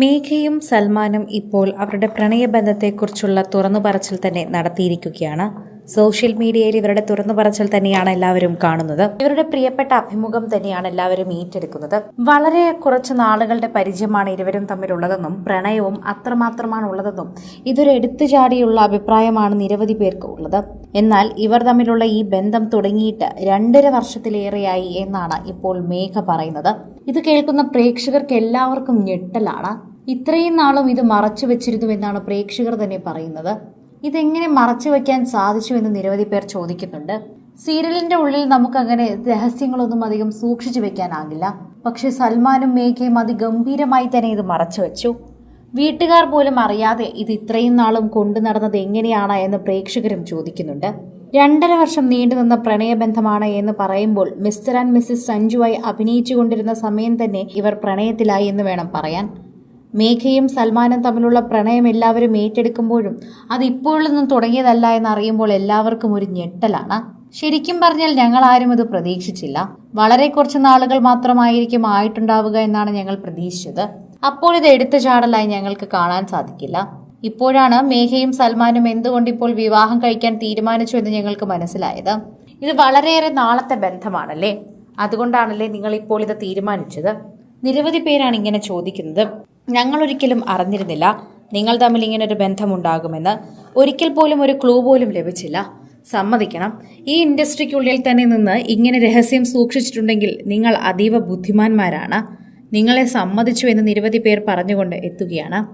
മേഘയും സൽമാനും ഇപ്പോൾ അവരുടെ പ്രണയബന്ധത്തെക്കുറിച്ചുള്ള തുറന്നു പറച്ചിൽ തന്നെ നടത്തിയിരിക്കുകയാണ്. സോഷ്യൽ മീഡിയയിൽ ഇവരുടെ തുറന്നു പറച്ചിൽ തന്നെയാണ് എല്ലാവരും കാണുന്നത്. ഇവരുടെ പ്രിയപ്പെട്ട അഭിമുഖം തന്നെയാണ് എല്ലാവരും ഏറ്റെടുക്കുന്നത്. വളരെ കുറച്ച് നാളുകളുടെ പരിചയമാണ് ഇരുവരും തമ്മിലുള്ളതെന്നും പ്രണയവും അത്രമാത്രമാണ് ഉള്ളതെന്നും ഇതൊരു എടുത്തുചാടിയുള്ള അഭിപ്രായമാണ് നിരവധി പേർക്ക് ഉള്ളത്. എന്നാൽ ഇവർ തമ്മിലുള്ള ഈ ബന്ധം തുടങ്ങിയിട്ട് രണ്ടര വർഷത്തിലേറെയായി എന്നാണ് ഇപ്പോൾ മേഘ പറയുന്നത്. ഇത് കേൾക്കുന്ന പ്രേക്ഷകർക്ക് എല്ലാവർക്കും ഞെട്ടലാണ്. ഇത്രയും നാളും ഇത് മറച്ചു വെച്ചിരുന്നു എന്നാണ് പ്രേക്ഷകർ തന്നെ പറയുന്നത്. ഇതെങ്ങനെ മറച്ചു വെക്കാൻ സാധിച്ചു എന്ന് നിരവധി പേർ ചോദിക്കുന്നുണ്ട്. സീരിയലിന്റെ ഉള്ളിൽ നമുക്കങ്ങനെ രഹസ്യങ്ങളൊന്നും അധികം സൂക്ഷിച്ചു വെക്കാനാകില്ല. പക്ഷെ സൽമാനും മേഘയും അതിഗംഭീരമായി തന്നെ ഇത് മറച്ചു വെച്ചു. വീട്ടുകാർ പോലും അറിയാതെ ഇത് ഇത്രയും നാളും കൊണ്ടു നടന്നത് എങ്ങനെയാണ് എന്ന് പ്രേക്ഷകരും ചോദിക്കുന്നുണ്ട്. രണ്ടര വർഷം നീണ്ടുനിന്ന പ്രണയബന്ധമാണ് എന്ന് പറയുമ്പോൾ മിസ്റ്റർ ആൻഡ് മിസ്സിസ് സഞ്ജുവായി അഭിനയിച്ചുകൊണ്ടിരുന്ന സമയം തന്നെ ഇവർ പ്രണയത്തിലായി എന്ന് വേണം പറയാൻ. മേഘയും സൽമാനും തമ്മിലുള്ള പ്രണയം എല്ലാവരും ഏറ്റെടുക്കുമ്പോഴും അത് ഇപ്പോഴൊന്നും തുടങ്ങിയതല്ല എന്ന് അറിയുമ്പോൾ എല്ലാവർക്കും ഒരു ഞെട്ടലാണ്. ശരിക്കും പറഞ്ഞാൽ ഞങ്ങൾ ആരും ഇത് പ്രതീക്ഷിച്ചില്ല. വളരെ കുറച്ച് നാളുകൾ മാത്രമായിരിക്കും ആയിട്ടുണ്ടാവുക എന്നാണ് ഞങ്ങൾ പ്രതീക്ഷിച്ചത്. അപ്പോൾ ഇത് എടുത്തു ചാടലായി ഞങ്ങൾക്ക് കാണാൻ സാധിക്കില്ല. ഇപ്പോഴാണ് മേഘയും സൽമാനും എന്തുകൊണ്ട് ഇപ്പോൾ വിവാഹം കഴിക്കാൻ തീരുമാനിച്ചു എന്ന് ഞങ്ങൾക്ക് മനസ്സിലായത്. ഇത് വളരെയേറെ നാളത്തെ ബന്ധമാണല്ലേ? അതുകൊണ്ടാണല്ലേ നിങ്ങൾ ഇപ്പോൾ ഇത് തീരുമാനിച്ചത്? നിരവധി പേരാണ് ഇങ്ങനെ ചോദിക്കുന്നത്. ഞങ്ങൾ ഒരിക്കലും അറിഞ്ഞിരുന്നില്ല. നിങ്ങൾ തമ്മിൽ ഇങ്ങനൊരു ബന്ധമുണ്ടാകുമെന്ന്. ഒരിക്കൽ പോലും ഒരു ക്ലൂ പോലും ലഭിച്ചില്ല. സമ്മതിക്കണം. ഈ ഇൻഡസ്ട്രിക്കുള്ളിൽ തന്നെ നിന്ന് ഇങ്ങനെ രഹസ്യം സൂക്ഷിച്ചിട്ടുണ്ടെങ്കിൽ നിങ്ങൾ അതീവ ബുദ്ധിമാന്മാരാണ്. നിങ്ങളെ സമ്മതിച്ചു എന്ന് നിരവധി പേർ പറഞ്ഞുകൊണ്ട് എത്തുകയാണ്.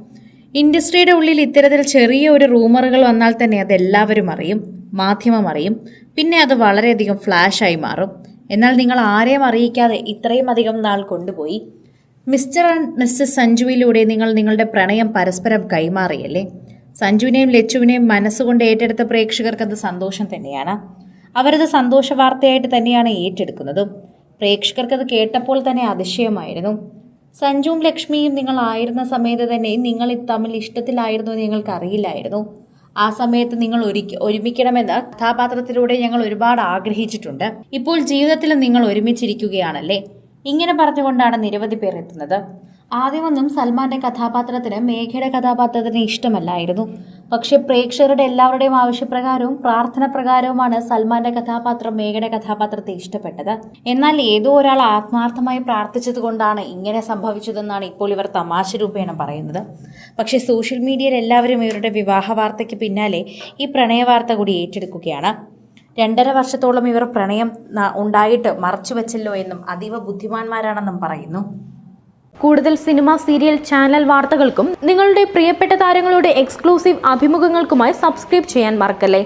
ഇൻഡസ്ട്രിയുടെ ഉള്ളിൽ ഇത്തരത്തിൽ ചെറിയ ഒരു റൂമറുകൾ വന്നാൽ തന്നെ അതെല്ലാവരും അറിയും മാധ്യമം അറിയും. പിന്നെ അത് വളരെയധികം ഫ്ലാഷായി മാറും. എന്നാൽ നിങ്ങൾ ആരെയും അറിയിക്കാതെ ഇത്രയും അധികം നാൾ കൊണ്ടുപോയി. മിസ്റ്റർ ആൻഡ് മിസ്സസ് സഞ്ജുവിലൂടെ നിങ്ങൾ നിങ്ങളുടെ പ്രണയം പരസ്പരം കൈമാറിയല്ലേ? സഞ്ജുവിനെയും ലച്ചുവിനെയും മനസ്സുകൊണ്ട് ഏറ്റെടുത്ത പ്രേക്ഷകർക്ക് അത് സന്തോഷം തന്നെയാണ്. അവരത് സന്തോഷ വാർത്തയായിട്ട് തന്നെയാണ് ഏറ്റെടുക്കുന്നതും. പ്രേക്ഷകർക്ക് അത് കേട്ടപ്പോൾ തന്നെ അതിശയമായിരുന്നു. സഞ്ജുവും ലക്ഷ്മിയും നിങ്ങൾ ആയിരുന്ന സമയത്ത് തന്നെ നിങ്ങൾ തമ്മിൽ ഇഷ്ടത്തിലായിരുന്നു എന്ന് ഞങ്ങൾക്ക് അറിയില്ലായിരുന്നു ആ സമയത്ത് നിങ്ങൾ ഒരുക്കി ഒരുമിക്കണമെന്ന് കഥാപാത്രത്തിലൂടെ ഞങ്ങൾ ഒരുപാട് ആഗ്രഹിച്ചിട്ടുണ്ട്. ഇപ്പോൾ ജീവിതത്തിൽ നിങ്ങൾ ഒരുമിച്ചിരിക്കുകയാണല്ലേ? ഇങ്ങനെ പറഞ്ഞുകൊണ്ടാണ് നിരവധി പേർ എത്തുന്നത്. ആദ്യമൊന്നും സൽമാന്റെ കഥാപാത്രത്തിന് മേഘയുടെ കഥാപാത്രത്തിന് ഇഷ്ടമല്ലായിരുന്നു. പക്ഷേ പ്രേക്ഷകരുടെ എല്ലാവരുടെയും ആവശ്യപ്രകാരവും പ്രാർത്ഥന പ്രകാരവുമാണ് സൽമാന്റെ കഥാപാത്രം മേഘയുടെ കഥാപാത്രത്തെ ഇഷ്ടപ്പെട്ടത്. എന്നാൽ ഏതോ ഒരാൾ ആത്മാർത്ഥമായി പ്രാർത്ഥിച്ചത് കൊണ്ടാണ് ഇങ്ങനെ സംഭവിച്ചതെന്നാണ് ഇപ്പോൾ ഇവർ തമാശ രൂപേണ പറയുന്നത്. പക്ഷേ സോഷ്യൽ മീഡിയയിൽ എല്ലാവരും ഇവരുടെ വിവാഹ വാർത്തയ്ക്ക് പിന്നാലെ ഈ പ്രണയ വാർത്ത കൂടി ഏറ്റെടുക്കുകയാണ്. രണ്ടര വർഷത്തോളം ഇവർ പ്രണയം ഉണ്ടായിട്ട് മറച്ചുവെച്ചല്ലോ എന്നും അതീവ ബുദ്ധിമാന്മാരാണെന്നും പറയുന്നു. കൂടുതൽ സിനിമ സീരിയൽ ചാനൽ വാർത്തകൾക്കും നിങ്ങളുടെ പ്രിയപ്പെട്ട താരങ്ങളുടെ എക്സ്ക്ലൂസീവ് അഭിമുഖങ്ങൾക്കുമായി സബ്സ്ക്രൈബ് ചെയ്യാൻ മറക്കല്ലേ?